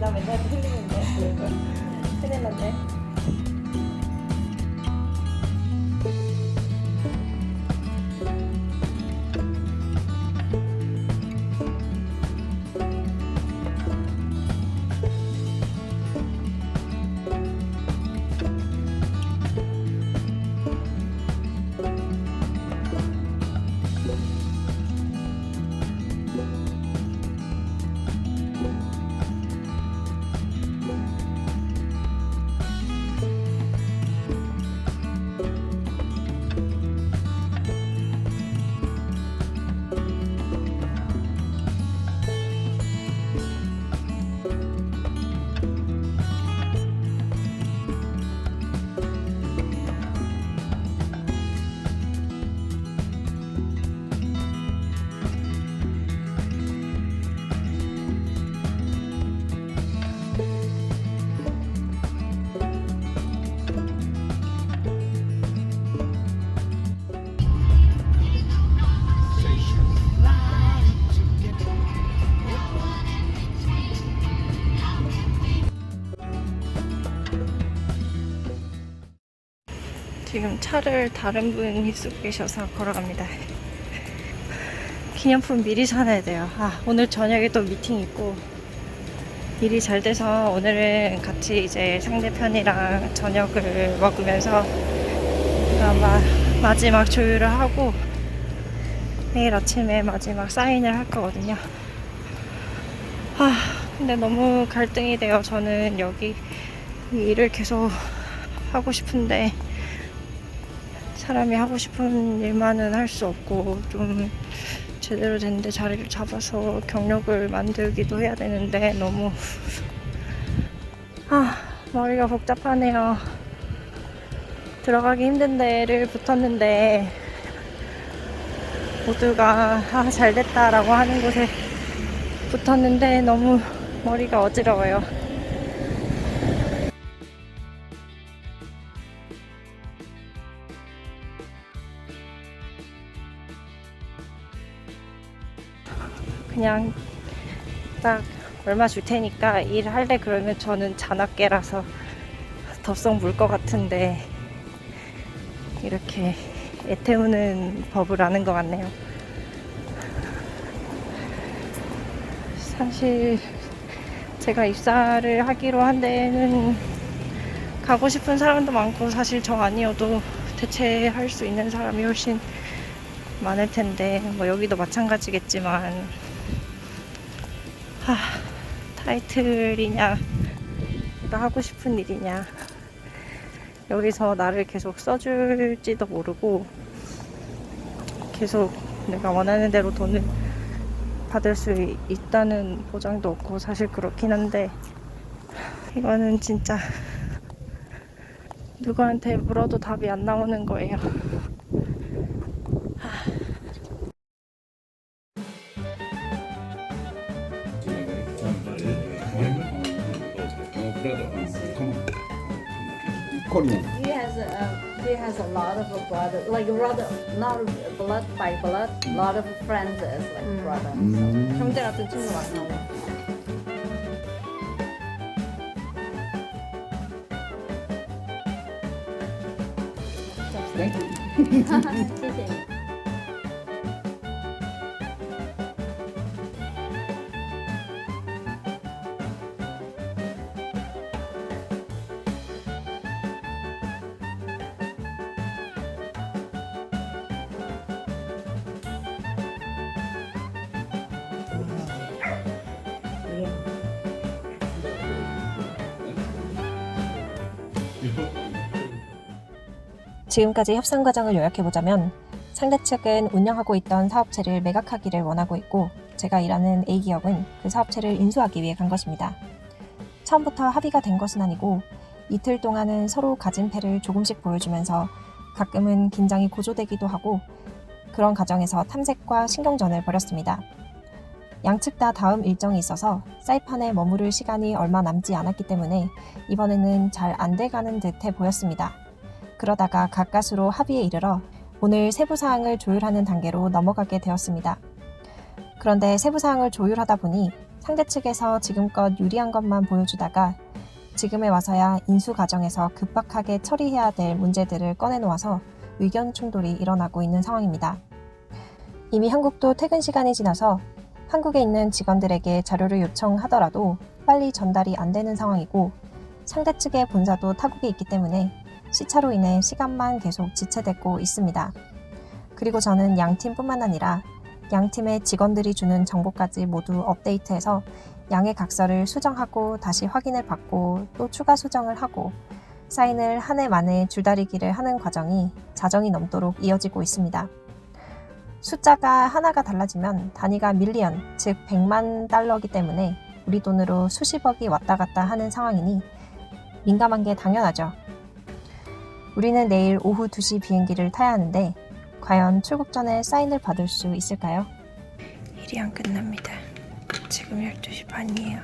나 맨날 틀리는데. 큰일 났네. 지금 차를 다른 분이 쓰고 계셔서 걸어갑니다. 기념품 미리 사놔야 돼요. 아, 오늘 저녁에 또 미팅 있고 일이 잘 돼서 오늘은 같이 이제 상대편이랑 저녁을 먹으면서 아마 마지막 조율을 하고 내일 아침에 마지막 사인을 할 거거든요. 아, 근데 너무 갈등이 돼요. 저는 여기 이 일을 계속 하고 싶은데 사람이 하고 싶은 일만은 할 수 없고 좀 제대로 된 데 자리를 잡아서 경력을 만들기도 해야 되는데 너무 아 머리가 복잡하네요. 들어가기 힘든 데를 붙었는데 모두가 아 잘 됐다라고 하는 곳에 붙었는데 너무 머리가 어지러워요. 그냥 딱 얼마 줄 테니까 일할래 그러면 저는 잔악계라서 덥석 물 것 같은데 이렇게 애태우는 법을 아는 것 같네요. 사실 제가 입사를 하기로 한 데는 가고 싶은 사람도 많고 사실 저 아니어도 대체할 수 있는 사람이 훨씬 많을 텐데 뭐 여기도 마찬가지겠지만 하, 타이틀이냐 내가 하고 싶은 일이냐 여기서 나를 계속 써줄지도 모르고 계속 내가 원하는 대로 돈을 받을 수 이- 있다는 보장도 없고 사실 그렇긴 한데 이거는 진짜 누구한테 물어도 답이 안 나오는 거예요. Korean. He has a he has a lot of brother, like brother, not blood by blood, lot of friends as like brother. 음. 형제 같은 친구 많다고. Thank you. 지금까지 협상 과정을 요약해보자면 상대 측은 운영하고 있던 사업체를 매각하기를 원하고 있고 제가 일하는 A기업은 그 사업체를 인수하기 위해 간 것입니다. 처음부터 합의가 된 것은 아니고 이틀 동안은 서로 가진 패를 조금씩 보여주면서 가끔은 긴장이 고조되기도 하고 그런 과정에서 탐색과 신경전을 벌였습니다. 양측 다 다음 일정이 있어서 사이판에 머무를 시간이 얼마 남지 않았기 때문에 이번에는 잘 안 돼가는 듯해 보였습니다. 그러다가 가까스로 합의에 이르러 오늘 세부 사항을 조율하는 단계로 넘어가게 되었습니다. 그런데 세부 사항을 조율하다 보니 상대 측에서 지금껏 유리한 것만 보여주다가 지금에 와서야 인수 과정에서 급박하게 처리해야 될 문제들을 꺼내놓아서 의견 충돌이 일어나고 있는 상황입니다. 이미 한국도 퇴근 시간이 지나서 한국에 있는 직원들에게 자료를 요청하더라도 빨리 전달이 안 되는 상황이고 상대 측의 본사도 타국에 있기 때문에 시차로 인해 시간만 계속 지체되고 있습니다. 그리고 저는 양 팀뿐만 아니라 양 팀의 직원들이 주는 정보까지 모두 업데이트해서 양의 각서를 수정하고 다시 확인을 받고 또 추가 수정을 하고 사인을 한 해 만에 줄다리기를 하는 과정이 자정이 넘도록 이어지고 있습니다. 숫자가 하나가 달라지면 단위가 밀리언, 즉 100만 달러이기 때문에 우리 돈으로 수십억이 왔다 갔다 하는 상황이니 민감한 게 당연하죠. 우리는 내일 오후 2시 비행기를 타야 하는데 과연 출국 전에 사인을 받을 수 있을까요? 일이 안 끝납니다. 지금 12시 반이에요.